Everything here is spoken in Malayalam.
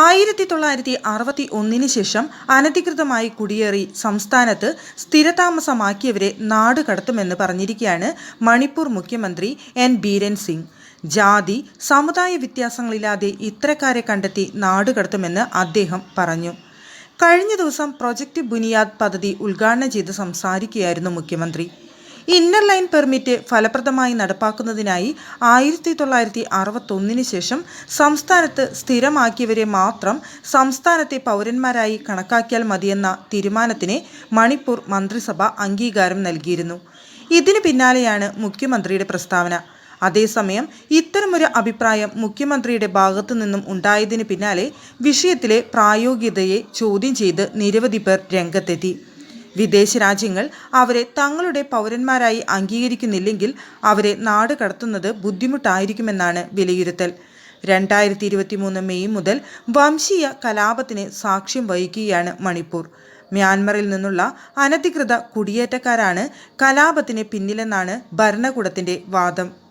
ആയിരത്തി തൊള്ളായിരത്തി അറുപത്തി ഒന്നിന് ശേഷം അനധികൃതമായി കുടിയേറി സംസ്ഥാനത്ത് സ്ഥിരതാമസമാക്കിയവരെ നാട് കടത്തുമെന്ന് പറഞ്ഞിരിക്കുകയാണ് മണിപ്പൂർ മുഖ്യമന്ത്രി എൻ ബീരൻ സിംഗ്. ജാതി സമുദായ വ്യത്യാസങ്ങളില്ലാതെ ഇത്തരക്കാരെ കണ്ടെത്തി നാട് കടത്തുമെന്ന് അദ്ദേഹം പറഞ്ഞു. കഴിഞ്ഞ ദിവസം പ്രൊജക്ട് ബുനിയാദ് പദ്ധതി ഉദ്ഘാടനം ചെയ്ത് സംസാരിക്കുകയായിരുന്നു മുഖ്യമന്ത്രി. ഇന്നർ ലൈൻ പെർമിറ്റ് ഫലപ്രദമായി നടപ്പാക്കുന്നതിനായി ആയിരത്തി തൊള്ളായിരത്തി അറുപത്തൊന്നിന് ശേഷം സംസ്ഥാനത്ത് സ്ഥിരമാക്കിയവരെ മാത്രം സംസ്ഥാനത്തെ പൗരന്മാരായി കണക്കാക്കിയാൽ മതിയെന്ന തീരുമാനത്തിന് മണിപ്പൂർ മന്ത്രിസഭ അംഗീകാരം നൽകിയിരുന്നു. ഇതിന് പിന്നാലെയാണ് മുഖ്യമന്ത്രിയുടെ പ്രസ്താവന. അതേസമയം ഇത്തരമൊരു അഭിപ്രായം മുഖ്യമന്ത്രിയുടെ ഭാഗത്തു നിന്നും ഉണ്ടായതിന് പിന്നാലെ വിഷയത്തിലെ പ്രായോഗികതയെ ചോദ്യം ചെയ്ത് നിരവധി പേർ രംഗത്തെത്തി. വിദേശ രാജ്യങ്ങൾ അവരെ തങ്ങളുടെ പൗരന്മാരായി അംഗീകരിക്കുന്നില്ലെങ്കിൽ അവരെ നാട് കടത്തുന്നത് ബുദ്ധിമുട്ടായിരിക്കുമെന്നാണ് വിലയിരുത്തൽ. രണ്ടായിരത്തി ഇരുപത്തി മൂന്ന് മെയ് മുതൽ വംശീയ കലാപത്തിന് സാക്ഷ്യം വഹിക്കുകയാണ് മണിപ്പൂർ. മ്യാൻമറിൽ നിന്നുള്ള അനധികൃത കുടിയേറ്റക്കാരാണ് കലാപത്തിന് പിന്നിലെന്നാണ് ഭരണകൂടത്തിന്റെ വാദം.